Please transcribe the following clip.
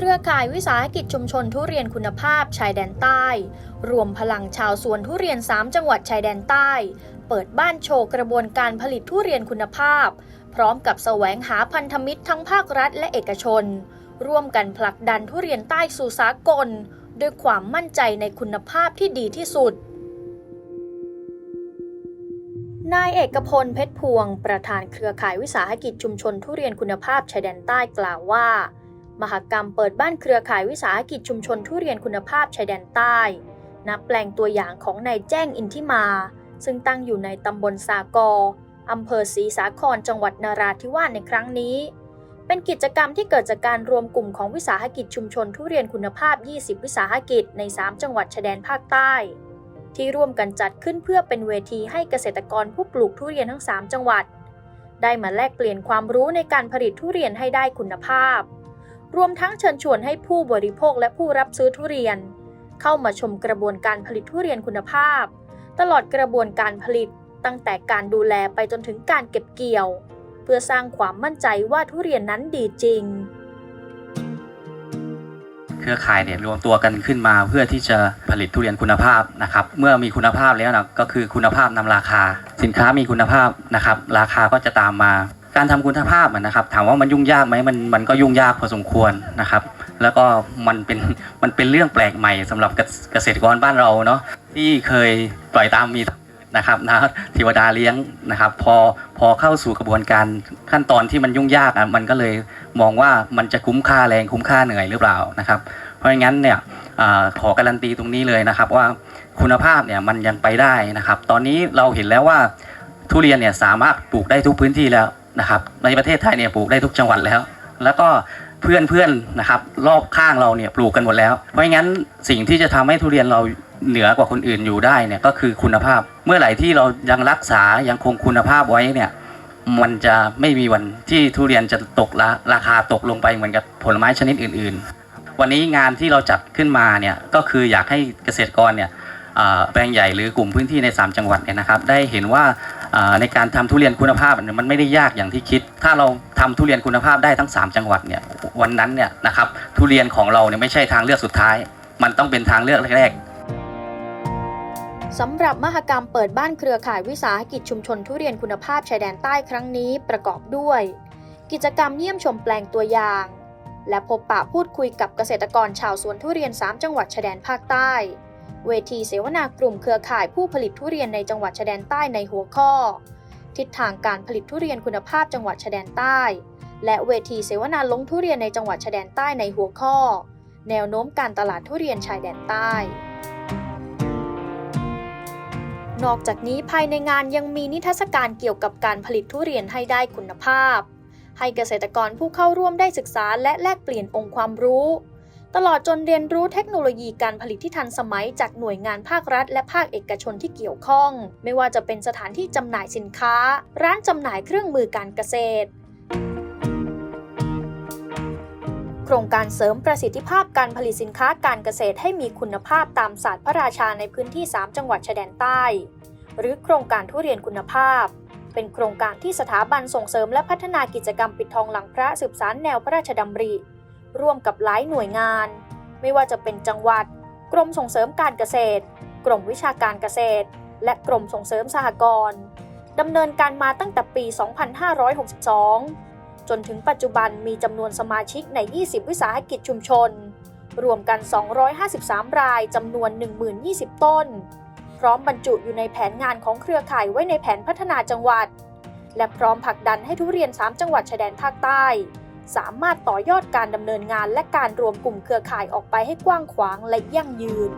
เครือข่ายวิสาหกิจชุมชนทุเรียนคุณภาพชายแดนใต้ รวมพลังชาวสวนทุเรียน 3 จังหวัดชายแดนใต้ เปิดบ้านโชว์กระบวนการผลิตทุเรียนคุณภาพ พร้อมกับแสวงหาพันธมิตรทั้งภาครัฐและเอกชน ร่วมกันผลักดันทุเรียนใต้สู่สากล ด้วยความมั่นใจในคุณภาพที่ดีที่สุดนายเอกพลเพชรพวง ประธานเครือข่ายวิสาหกิจชุมชนทุเรียนคุณภาพชายแดนใต้กล่าวว่า มหกรรมเปิดบ้านเครือข่ายวิสาหกิจชุมชนทุเรียนคุณภาพชายแดนใต้ นับแปลงตัวอย่างของนายแจ้งอินทิมา ซึ่งตั้งอยู่ในตำบลสากออำเภอศรีสาครจังหวัดนราธิวาสในครั้งนี้ เป็นกิจกรรมที่เกิดจากการรวมกลุ่มของวิสาหกิจชุมชนทุเรียนคุณภาพ 20 วิสาหกิจใน 3 จังหวัดชายแดนภาคใต้ ที่ร่วมกันจัดขึ้นเพื่อเป็นเวทีให้เกษตรกรผู้ปลูกทุเรียนทั้ง 3 จังหวัด ได้มาแลกเปลี่ยนความรู้ในการผลิตทุเรียนให้ได้คุณภาพ รวมทั้งเชิญชวนให้ผู้บริโภคและผู้รับซื้อทุเรียน เข้ามาชมกระบวนการผลิตทุเรียนคุณภาพ ตลอดกระบวนการผลิต ตั้งแต่การดูแลไปจนถึงการเก็บเกี่ยว เพื่อสร้างความมั่นใจว่าทุเรียนนั้นดีจริง เครือข่ายเนี่ยรวมตัวกันขึ้นมาเพื่อที่จะผลิตทุเรียนคุณภาพนะครับ เมื่อมีคุณภาพแล้วนะก็คือคุณภาพนำราคา สินค้ามีคุณภาพนะครับ ราคาก็จะตามมา การทำคุณภาพนะครับ ถามว่ามันยุ่งยากไหมมันมันก็ยุ่งยากพอสมควรนะครับ แล้วก็มันเป็นมันเป็นเรื่องแปลกใหม่สำหรับเกษตรกรบ้านเราเนาะที่เคยปล่อยตามมีนะครับนะเทวดาเลี้ยงนะครับ พอพอเข้าสู่กระบวนการขั้นตอนที่มันยุ่งยากอะมันก็เลยมองว่ามันจะคุ้มค่าแรงคุ้มค่าเหนื่อยหรือเปล่านะครับ เพราะงั้นเนี่ยขอการันตีตรงนี้เลยนะครับว่าคุณภาพเนี่ยมันยังไปได้นะครับ ตอนนี้เราเห็นแล้วว่าทุเรียนเนี่ยสามารถปลูกได้ทุกพื้นที่แล้ว นะครับ ในประเทศไทยเนี่ยปลูกได้ทุกจังหวัดแล้ว แล้วก็เพื่อนเพื่อนนะครับรอบข้างเราเนี่ยปลูกกันหมดแล้ว เพราะงั้นสิ่งที่จะทำให้ทุเรียนเราเหนือกว่าคนอื่นอยู่ได้เนี่ยก็คือคุณภาพ เมื่อไหร่ที่เรายังรักษายังคงคุณภาพไว้เนี่ยมันจะไม่มีวันที่ทุเรียนจะตกละราคาตกลงไปเหมือนกับผลไม้ชนิดอื่น ๆ วันนี้งานที่เราจัดขึ้นมาเนี่ยก็คืออยากให้เกษตรกรเนี่ยแปลงใหญ่หรือกลุ่มพื้นที่ใน 3 จังหวัดเนี่ยนะครับ ได้เห็นว่า ในการทำทุเรียนคุณภาพเนี่ยมันไม่ได้ยากอย่างที่คิด ถ้าเราทำทุเรียนคุณภาพได้ทั้ง 3 จังหวัดเนี่ยวันนั้นเนี่ยนะครับทุเรียนของเราเนี่ยไม่ใช่ทางเลือกสุดท้าย มันต้องเป็นทางเลือกแรกสำหรับมหกรรมเปิดบ้านเครือข่ายวิสาหกิจชุมชนทุเรียนคุณภาพชายแดนใต้ครั้งนี้ประกอบด้วย กิจกรรมเยี่ยมชมแปลงตัวอย่าง และพบปะพูดคุยกับเกษตรกรชาวสวนทุเรียน 3 จังหวัดชายแดนภาคใต้ เวทีเสวนากลุ่มเครือข่ายผู้ผลิตทุเรียนในจังหวัดชายแดนใต้ในหัวข้อ ทิศทางการผลิตทุเรียนคุณภาพจังหวัดชายแดนใต้ และเวทีเสวนาลงทุเรียนในจังหวัดชายแดนใต้ในหัวข้อ แนวโน้มการตลาดทุเรียนชายแดนใต้ นอกจากนี้ภายในงานยังมีนิทรรศการเกี่ยวกับการผลิตทุเรียนให้ได้คุณภาพ ให้เกษตรกรผู้เข้าร่วมได้ศึกษาและแลกเปลี่ยนองค์ความรู้ ตลอดจนเรียนรู้เทคโนโลยีการผลิตที่ทันสมัยจากหน่วยงานภาครัฐ และภาคเอกชนที่เกี่ยวข้อง ไม่ว่าจะเป็นสถานที่จำหน่ายสินค้า ร้านจำหน่ายเครื่องมือการเกษตร โครงการเสริมประสิทธิภาพการผลิตสินค้าการเกษตรให้มีคุณภาพตามศาสตร์พระราชาในพื้นที่ 3 จังหวัดชายแดนใต้ หรือโครงการทุเรียนคุณภาพเป็นโครงการที่สถาบันส่งเสริมและพัฒนากิจกรรมปิดทองหลังพระสืบสารแนวพระราชดำริ ร่วมกับหลายหน่วยงาน ไม่ว่าจะเป็นจังหวัด กรมส่งเสริมการเกษตร กรมวิชาการเกษตร และกรมส่งเสริมสหกรณ์ดำเนินการมาตั้งแต่ปี 2562 จนถึงปัจจุบันมีจำนวนสมาชิกใน 20 วิสาหกิจชุมชน รวมกัน 253 รายจำนวน 1020 ต้น พร้อมบรรจุอยู่ในแผนงานของเครือข่ายไว้ในแผนพัฒนาจังหวัด และพร้อมผลักดันให้ทุเรียน 3 จังหวัดชายแดนภาคใต้ สามารถต่อยอดการดำเนินงานและการรวมกลุ่มเครือข่ายออกไปให้กว้างขวางและยั่งยืน